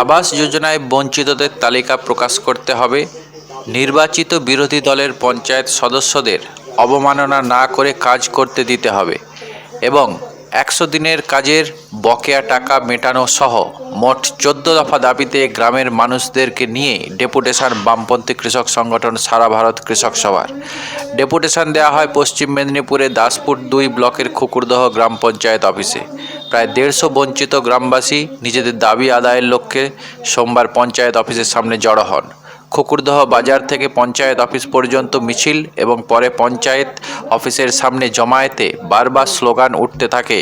আবাস যোজনায় বঞ্চিতদের তালিকা প্রকাশ করতে হবে। নির্বাচিত বিরোধী দলের পঞ্চায়েত সদস্যদের অবমাননা না করে কাজ করতে দিতে হবে এবং একশো দিনের কাজের বকেয়া টাকা মেটানো সহ মোট চোদ্দ দফা দাবিতে গ্রামের মানুষদেরকে নিয়ে ডেপুটেশন বামপন্থী কৃষক সংগঠন সারা ভারত কৃষক সভার। ডেপুটেশন দেওয়া হয় পশ্চিম মেদিনীপুরে দাসপুর দুই ব্লকের খুকুরদহ গ্রাম পঞ্চায়েত অফিসে। প্রায় দেড়শো বঞ্চিত গ্রামবাসী নিজেদের দাবি আদায়ের লক্ষ্যে সোমবার পঞ্চায়েত অফিসের সামনে জড়ো হন। খুকুরদহ বাজার থেকে পঞ্চায়েত অফিস পর্যন্ত মিছিল এবং পরে পঞ্চায়েত অফিসের সামনে জমায়েতে বারবার স্লোগান উঠতে থাকে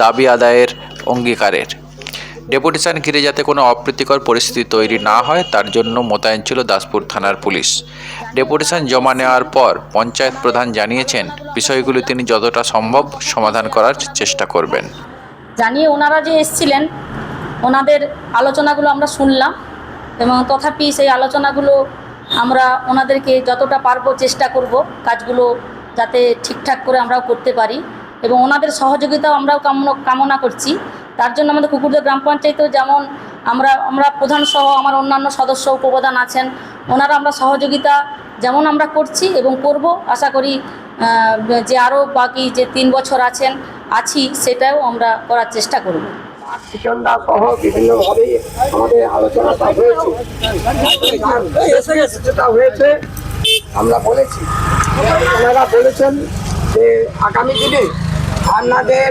দাবি আদায়ের অঙ্গীকারের। ডেপুটেশন ঘিরে যাতে কোনো অপ্রীতিকর পরিস্থিতি তৈরি না হয়, তার জন্য মোতায়েন ছিল দাসপুর থানার পুলিশ। ডেপুটেশন জমা নেওয়ার পর পঞ্চায়েত প্রধান জানিয়েছেন, বিষয়গুলি তিনি যতটা সম্ভব সমাধান করার চেষ্টা করবেন। জানিয়ে ওনারা যে এসছিলেন, ওনাদের আলোচনাগুলো আমরা শুনলাম এবং তথাপি সেই আলোচনাগুলো আমরা ওনাদেরকে যতটা পারব চেষ্টা করব কাজগুলো যাতে ঠিকঠাক করে আমরাও করতে পারি এবং ওনাদের সহযোগিতাও আমরাও কামনা কামনা করছি। তার জন্য আমাদের কুকুরদের গ্রাম পঞ্চায়েতেও যেমন আমরা আমরা প্রধান সহ আমার অন্যান্য সদস্য উপপ্রধান আছেন, ওনারা আমরা সহযোগিতা যেমন আমরা করছি এবং করব। আশা করি যে আরও বাকি যে তিন বছর আছেন আছি সেটাও আমরা করার চেষ্টা করব। সহ বিভিন্নভাবে আমাদের আলোচনাটা হয়েছে। সেটা হয়েছে আমরা বলেছি। ওনারা বলেছেন যে আগামী দিনে আপনাদের